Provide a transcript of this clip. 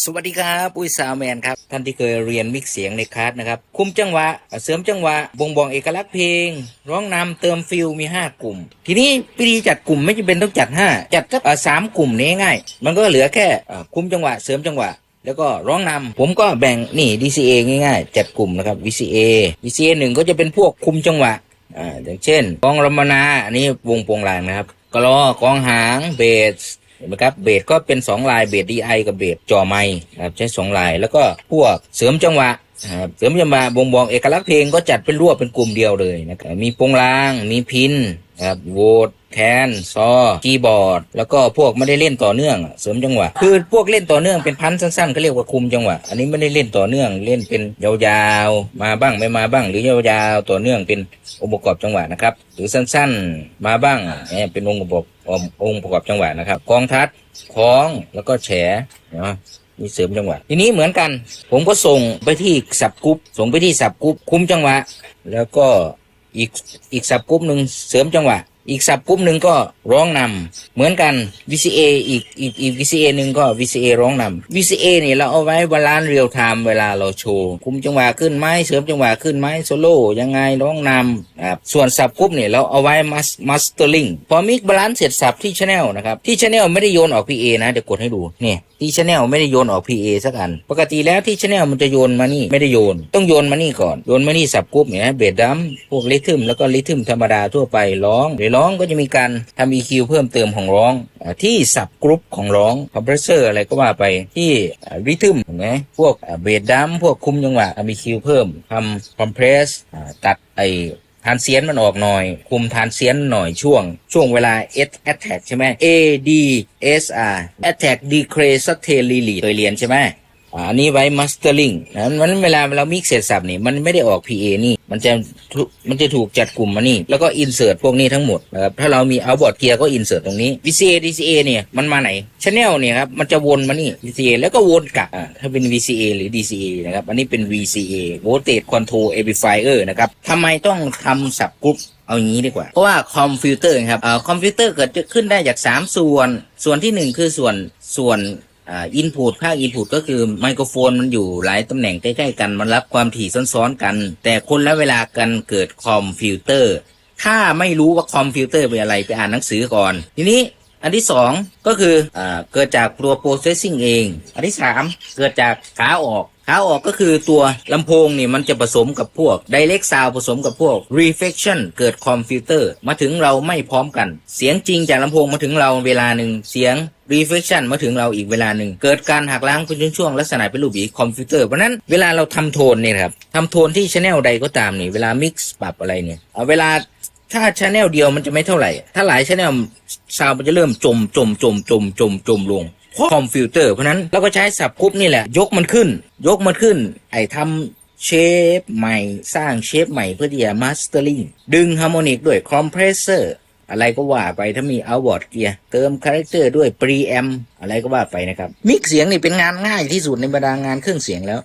สวัสดีครับ ปุ้ยซาวแมนครับ ท่านที่เคยเรียนมิกเสียงในคลาสนะครับ คุมจังหวะ เสริมจังหวะ บ่งบอกเอกลักษณ์เพลง ร้องนำเติมฟิลมี 5 กลุ่ม ทีนี้วิธีจัดกลุ่มไม่จำเป็นต้องจัด 5 จัดสักสามกลุ่มนี้ง่าย มันก็เหลือแค่คุมจังหวะ เสริมจังหวะ แล้วก็ร้องนำผมก็แบ่งนี่ DCA ง่ายๆ จัดกลุ่มนะครับ VCA VCA หนึ่งก็จะเป็นพวกคุมจังหวะอ่าอย่างเช่นกองรมนาอันนี้วงโปงลางนะครับกลอกองหางเบส ห็นไหมครับเบสก็เป็น 2 ลายเบสดีไอกับเบสจอไม้ครับใช้2ลายแล้วก็พวกเสริมจังหวะนะครับเสริมจังหวะบ่งบอกเอกลักษณ์เพลงก็จัดเป็นรวบเป็นกลุ่มเดียวเลยนะครับมีโปงลางมีพิน นะครับโหวตแคนซอคีย์บอร์ด แล้วก็พวกไม่ได้เล่นต่อเนื่องเสริมจังหวะ คือพวกเล่นต่อเนื่องเป็นพันสั้นๆก็เรียกว่าคุมจังหวะ อันนี้ไม่ได้เล่นต่อเนื่องเล่นเป็นยาวๆ มาบ้างไม่มาบ้าง หรือยาวๆต่อเนื่องเป็นองค์ประกอบจังหวะนะครับหรือสั้นๆมาบ้างเนี่ยเป็นองค์ประกอบองค์ประกอบจังหวะนะครับกองทัดคล้องแล้วก็แฉเนาะมีเสริมจังหวะ ทีนี้เหมือนกัน ผมก็ส่งไปที่สับกุ๊ปส่งไปที่สับกุ๊ปคุมจังหวะ แล้วก็ อีกอีกสับกรุ๊ปหนึ่งเสริมจังหวะ อีกสับกรุ๊ปหนึ่งก็ร้องนำเหมือนกัน VCA อีกอีกอีก VCA หนึ่งก็ VCA ร้องนำ VCA เนี่ยเราเอาไว้บาลานซ์เรียลไทม์เวลาเราโชว์คุมจังหวะขึ้นไหมเสริมจังหวะขึ้นไหมโซโล่ยังไงร้องนำครับส่วนสับกรุ๊ปเนี่ยเราเอาไว้มัสมัสเตอร์ลิงพอมิกบาลานซ์เสร็จสับที่ชแนลนะครับที่ชแนลไม่ได้โยนออก PA นะเดี๋ยวกดให้ดูเนี่ยที่ชแนลไม่ได้โยนออก PA สักอัน ปกติแล้วที่ชแนลมันจะโยนมานี่ไม่ได้โยน ต้องโยนมานี่ก่อนโยนมานี่สับกรุ๊ปเนี่ยเบสดัมพวกลิทึมแล้วก็ลิทึมธรรมดาทั่วไปร้องเดี๋ยวร้องก็จะมีการทำ EQ เพิ่มเติมของร้องที่สับกรุ๊ปของร้องคอมเพรสเซอร์อะไรก็ว่าไปที่ริทึมเห็นไหมพวกเบสดัมพวกคุมจังหวะทำ EQ เพิ่มทำคอมเพรสตัดไอทานเซียนมันออกหน่อย คุมทานเซียนหน่อยช่วง ช่วงเวลา S attack ใช่ไหม A D S R attack decrease t a l i l y เคยเรียนใช่ไหม อันนี้ไว้ mastering นะมันเวลาเรามิกเสร็จสับนี่มันไม่ได้ออก PA นี่ มันจะมันจะถูกจัดกลุ่มมานี่ แล้วก็ insert พวกนี้ทั้งหมดนะครับถ้าเรามี outboard gear ก็ insert ตตรงนี้ VCA DCA เนี่ยมันมาไหน channel เนี่ยครับมันจะวนมานี่ VCA แล้วก็วนกลับถ้าเป็น VCA หรือ DCA นะครับอันนี้เป็น VCA voltage control amplifier นะครับทำไมต้องทำสับกรุ๊ปเอาอย่างนี้ดีกว่า เพราะว่าคอมพิวเตอร์ครับอคอมพิวเตอร์เกิดขึ้นได้จาก 3 ส่วน ส่วนทีหนึ่1 คือส่วนส่วน อินพุตภาคอินพุตก็คือไมโครโฟนมันอยู่หลายตำแหน่งใกล้ๆกัน มันรับความถี่ซ้อนๆกัน แต่คนละเวลากันเกิดคอมฟิวเตอร์ ถ้าไม่รู้ว่าคอมฟิวเตอร์เป็นอะไรไปอ่านหนังสือก่อน ทีนี้อันที่สองก็คืออเกิดจากตัวโปรเซสซิ่งเอง อันที่สามเกิดจากขาออกขาออกก็คือตัวลำโพงนี่มันจะผสมกับพวก direct sound ผสมกับพวก reflection เกิดคอมพิวเตอร์มาถึงเราไม่พร้อมกัน เสียงจริงจากลำโพงมาถึงเราเวลาหนึ่งเสียง reflection มาถึงเราอีกเวลาหนึ่งเกิดการหักล้างเป็นช่วงๆลักษณะเป็นรูปอีคอมพิวเตอร์เพราะนั้นเวลาเราทำโทนเนี่ยครับทำโทนที่ช anel ใดก็ตามนี่เวลา mix ปรับอะไรเนี่ยเอาเวลาถ้าช anel เดียวมันจะไม่เท่าไหร่ ถ้าหลายช anel ซาวมันจะเริ่มจมจมจมจมจมจมลง คอมพิวเตอร์เพราะนั้นเราก็ใช้สับกรุ๊ปนี่แหละ ยกมันขึ้น ยกมันขึ้น ไอ้ทำเชฟใหม่สร้างเชฟใหม่เพื่อที่จะมาสเตอร์ลิงดึงฮาร์โมนิกด้วยคอมเพรสเซอร์อะไรก็ว่าไปถ้ามี outboard gear เติมคาแรคเตอร์ด้วยปรีแอมอะไรก็ว่าไปนะครับ มิกเสียงนี่เป็นงานง่ายที่สุดในบรรดางานเครื่องเสียงแล้ว